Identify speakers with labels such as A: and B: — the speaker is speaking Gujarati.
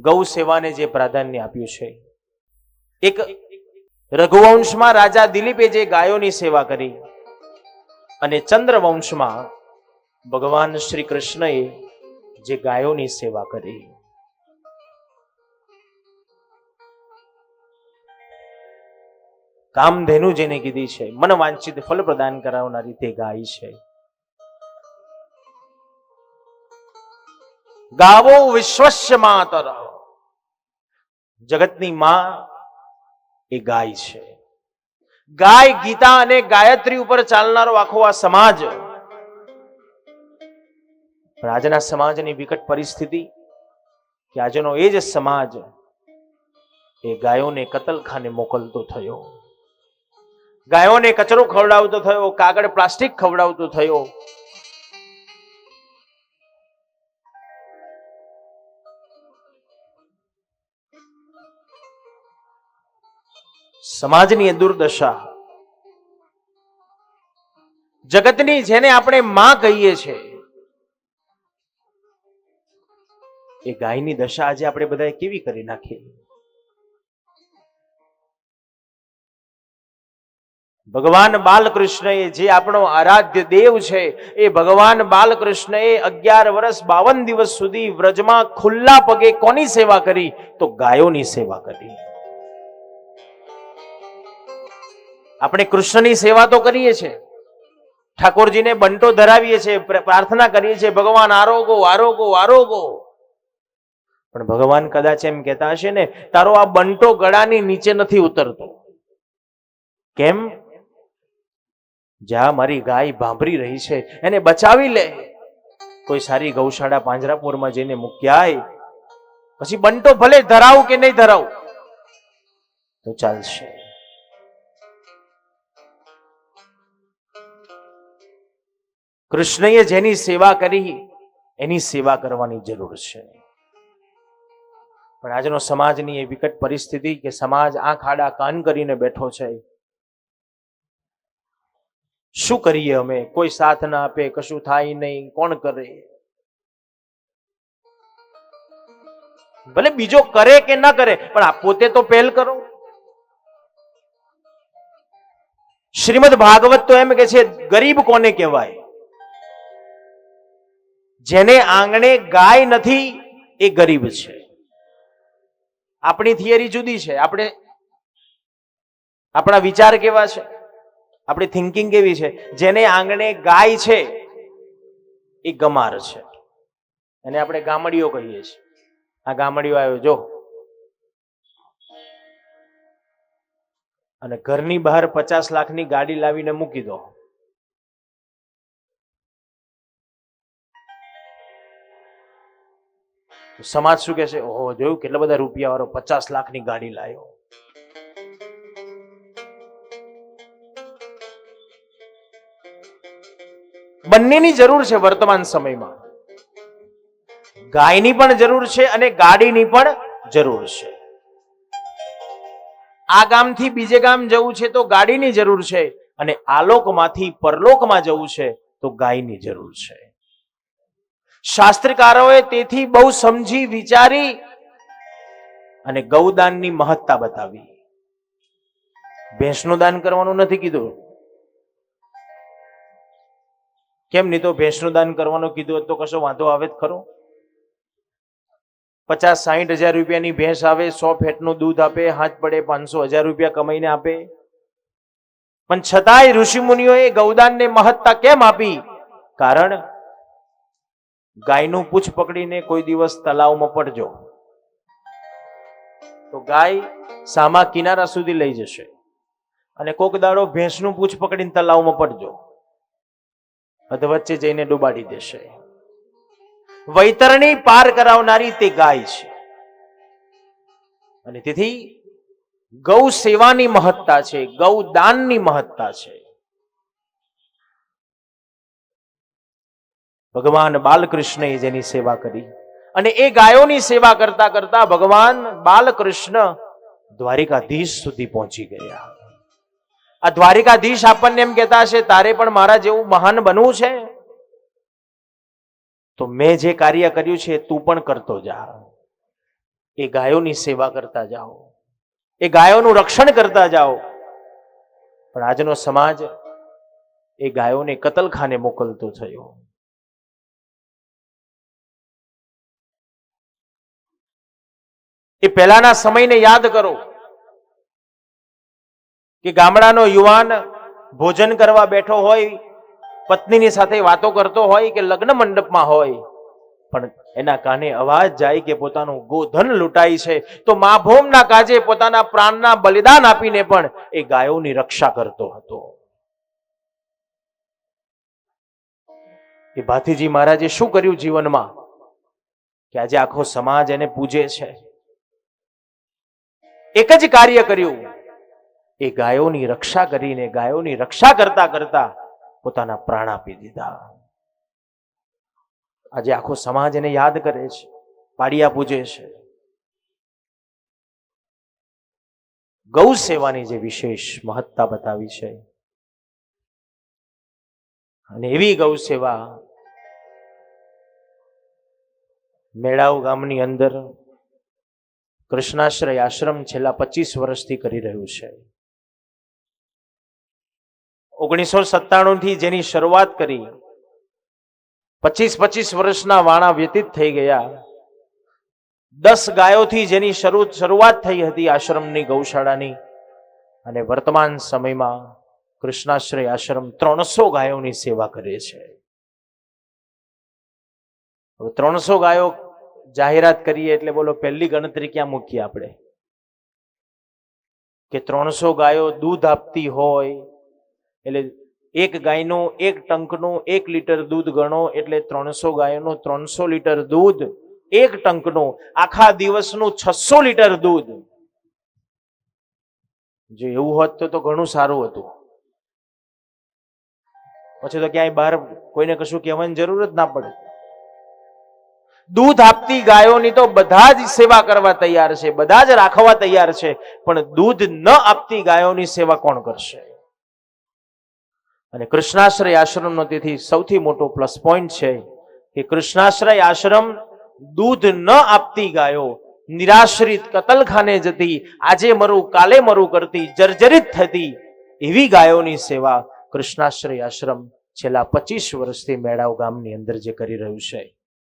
A: ગૌ સેવાને જે પ્રાધાન્ય આપ્યું છે. એક રઘુવંશમાં રાજા દિલીપે જે ગાયોની સેવા કરી અને ચંદ્રવંશમાં ભગવાન શ્રી કૃષ્ણએ જે ગાયોની સેવા કરી. કામધેનુ જેને કીધી છે, મન વાંછિત ફલ પ્રદાન કરાવનારી તે ગાય છે. ગાવો વિશ્વસ્ય માતર જગતની માં એ ગાય છે. ગાય ગીતા અને ગાયત્રી ઉપર ચાલનારો આખો આ સમાજ આજના સમાજની વિકટ પરિસ્થિતિ કે આજનો એ જ સમાજ એ ગાયોને કતલખાને મોકલતો થયો. ગાયોને કચરો ખવડાવતો થયો, કાગળ પ્લાસ્ટિક ખવડાવતો થયો. સમાજની એ દુર્દશા. જગતની જેને આપણે માં કહીએ છીએ એ ગાયની દશા આજે આપણે બધાએ કેવી કરી નાખી? ભગવાન બાલકૃષ્ણએ જે આપણો આરાધ્ય દેવ છે, એ ભગવાન બાલકૃષ્ણએ અગિયાર વર્ષ બાવન દિવસ સુધી વ્રજમાં ખુલ્લા પગે કોની સેવા કરી? તો ગાયોની સેવા કરી. આપણે કૃષ્ણની સેવા તો કરીએ છીએ. ઠાકોરજીને બંટો ધરાવીએ છીએ પ્રાર્થના કરીએ છીએ, ભગવાન આરોગો આરોગો આરોગો. પણ ભગવાન કદાચ એમ કહેતા હશે ને, તારો આ બંટો ગળાની નીચે નથી ઉતરતો. કેમ? જ્યાં મારી ગાય ભાંભરી રહી છે, એને બચાવી લે. કોઈ સારી ગૌશાળા પાંજરાપુરમાં જઈને મૂક્યાય પછી બંટો ભલે ધરાવું કે નહીં ધરાવું, તો ચાલશે. કૃષ્ણએ જેની સેવા કરી, એની સેવા કરવાની જરૂર છે. પણ આજનો સમાજની એ વિકટ પરિસ્થિતિ કે સમાજ આંખ આડા કાન કરીને બેઠો છે. શું કરીએ અમે? કોઈ સાથ ના આપે, કશું થાય નહીં, કોણ કરે? ભલે બીજો કરે કે ના કરે, પણ આ પોતે તો પહેલ કરો. શ્રીમદ ભાગવત તો એમ કે છે, ગરીબ કોને કહેવાય? જેને આંગણે ગાય નથી, એ ગરીબ છે. આપણી થિયરી જુદી છે. આપણે, આપણા વિચાર કેવા છે? આપણી થિંકિંગ કેવી છે? જેને આંગણે ગાય છે, એ ગમાર છે. અને આપણે ગામડીઓ કહીએ છીએ. આ ગામડીઓ આવ્યો, જો. અને ઘરની બહાર પચાસ લાખની ગાડી લાવીને મૂકી દો. સમાજ શું કહેશે? ઓહો, જોયું? કેટલા બધા રૂપિયા વાળો પચાસ લાખની ગાડી લાવ્યો બંનેની જરૂર છે વર્તમાન સમયમાં. ગાયની પણ જરૂર છે અને ગાડીની પણ જરૂર છે. આ ગામથી બીજે ગામ જવું છે તો ગાડીની જરૂર છે અને આલોકમાંથી પરલોકમાં જવું છે તો ગાયની જરૂર છે. શાસ્ત્રકારોએ તેથી બહુ સમજી વિચારી અને ગૌદાનની મહત્તા બતાવી. ભેંસનું દાન કરવાનું નથી કીધું. કેમ નહીં તો ભેંસનું દાન કરવાનું કીધું તો કશો વાંધો આવે જ ખરો? પચાસ સાહીઠ હજાર રૂપિયાની ભેંસ આવે, સો ફેટનું દૂધ આપે, હાથ પડે, પાંચસો હજાર રૂપિયા કમાઈને આપે. પણ છતાંય ઋષિમુનિઓએ ગૌદાનને મહત્તા કેમ આપી? કારણ ગાયનું પૂછ પકડીને કોઈ દિવસ તલાવમાં પડજો. તો ગાય સામા કિનારા સુધી લઈ જશે. અને કોક દાડો ભેંસનું પૂછ પકડીને તલાવમાં પડજો. અધવચ્ચે જઈને ડુબાડી દેશે. વૈતરણી પાર કરાવનારી તે ગાય છે. અને તેથી ગૌ સેવાની મહત્તા છે, ગૌ દાનની મહત્તા છે. ભગવાન બાલકૃષ્ણએ જેની સેવા કરી અને એ ગાયોની સેવા કરતા કરતા ભગવાન બાલકૃષ્ણ દ્વારિકાધીશ સુધી પહોંચી ગયા. આ દ્વારિકાધીશ આપણને એમ કહેતા હશે, તારે પણ મારા જેવું મહાન બનવું છે? તો મેં જે કાર્ય કર્યું છે, તું પણ કરતો જા. એ ગાયોની સેવા કરતા જાઓ. એ ગાયોનું રક્ષણ કરતા જાઓ. પણ આજનો સમાજ એ ગાયોને કતલખાને મોકલતો થયો. એ પહેલાના સમયને યાદ કરો કે ગામડાનો યુવાન ભોજન કરવા બેઠો હોય, પત્નીની સાથે વાતો કરતો હોય કે લગ્ન મંડપમાં હોય, પણ એના કાને અવાજ જાય કે પોતાનું ગોધન લૂંટાય છે, તો મા ભોમના કાજે પોતાના પ્રાણના બલિદાન આપીને પણ એ ગાયોની રક્ષા કરતો હતો. એ ભાતીજી મહારાજે શું કર્યું જીવનમાં? કે આજે આખો સમાજ એને પૂજે છે. એક જ કાર્ય કર્યું. એ ગાયોની રક્ષા કરીને, ગાયોની રક્ષા કરતા કરતા પોતાના પ્રાણ આપી દીધા. આજે આખો સમાજ એને યાદ કરે છે પાડિયા પૂજે છે. ગૌ સેવાની જે વિશેષ મહત્તા બતાવી છે. અને એવી ગૌ સેવા મેળાવ ગામની અંદર કૃષ્ણાશ્રય આશ્રમ છેલ્લા પચીસ વર્ષથી કરી રહ્યું છે. ઓગણીસો સત્તાણું થી જેની શરૂઆત કરી, પચીસ પચીસ વર્ષના વાણા વ્યતીત થઈ ગયા. દસ ગાયોથી જેની શરૂ શરૂઆત થઈ હતી આશ્રમની ગૌશાળાની અને વર્તમાન સમયમાં કૃષ્ણાશ્રય આશ્રમ ત્રણસો ગાયોની સેવા કરે છે. ત્રણસો ગાયો જાહેરાત કરીએ એટલે બોલો પહેલી ગણતરી ક્યાં મૂકીએ આપણે? કે ત્રણસો ગાયો દૂધ આપતી હોય, એટલે એક ગાયનું એક ટંકનું એક લીટર દૂધ ગણો, એટલે ત્રણસો ગાયોનું ત્રણસો લીટર દૂધ, એક ટંકનું આખા દિવસનું છસો લીટર દૂધ. જો એવું હોત તો તો ઘણું સારું હતું. પછી તો ક્યાંય બહાર કોઈને કશું કહેવાની જરૂર જ ના પડે. દૂધ આપતી ગાયોની તો બધા જ સેવા કરવા તૈયાર છે, બધા જ રાખવા તૈયાર છે, પણ દૂધ ન આપતી ગાયોની સેવા કોણ કરશે? અને કૃષ્ણાશ્રય આશ્રમનો તેથી સૌથી મોટો પ્લસ પોઈન્ટ છે કે કૃષ્ણાશ્રય આશ્રમ દૂધ ન આપતી ગાયો નિરાશ્રિત કતલખાને જતી, આજે મરું, કાલે મરું કરતી, જર્જરિત થતી એવી ગાયોની સેવા કૃષ્ણાશ્રય આશ્રમ છેલ્લા પચીસ વર્ષથી મેળાવ ગામની અંદર જે કરી રહ્યું છે.